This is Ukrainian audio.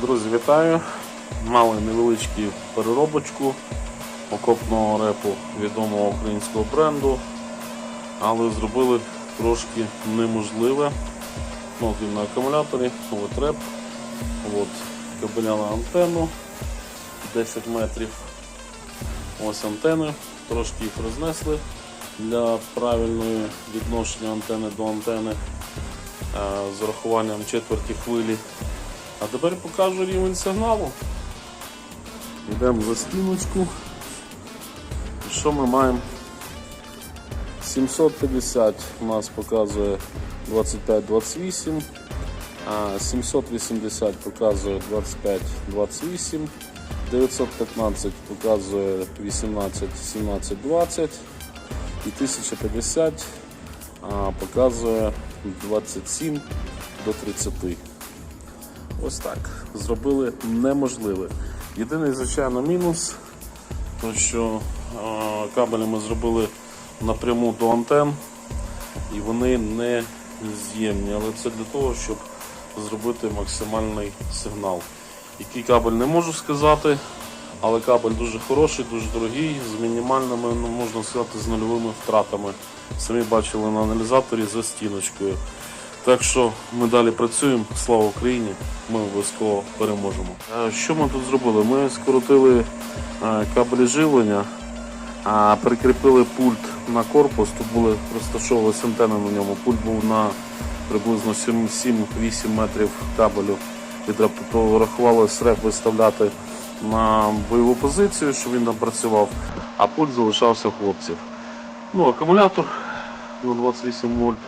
Друзі, вітаю! Мали невеличку переробочку окопного репу відомого українського бренду, але зробили трошки неможливе. Ну, він на акумуляторі, от реп, от кабеля антенну 10 метрів. Ось антени, трошки їх рознесли для правильної відношення антени до антени е, з урахуванням четверті хвилі. А тепер покажу рівень сигналу. Йдемо за стіночку. І Що ми маємо? 750 у нас показує 25-28, 780 показує 25-28, 915 показує 18, 17, 20 і 1050 показує 27 до 30. Ось так. Зробили неможливе. Єдиний, звичайно, мінус, то що е, кабелі ми зробили напряму до антен, і вони не з'ємні. Але це для того, щоб зробити максимальний сигнал. Який кабель не можу сказати, але кабель дуже хороший, дуже дорогий, з мінімальними, ну, можна сказати, з нульовими втратами. Самі бачили на аналізаторі за стіночкою. Так що ми далі працюємо. Слава Україні! Ми обов'язково переможемо. Що ми тут зробили? Ми скоротили е, кабелі живлення, прикріпили пульт на корпус. Тут були розташовувалися антени на ньому. Пульт був на приблизно 7-8 метрів кабелю. Тобто рахувалось виставляти на бойову позицію, щоб він там працював, а пульт залишався у хлопців. Ну, акумулятор на 28 вольт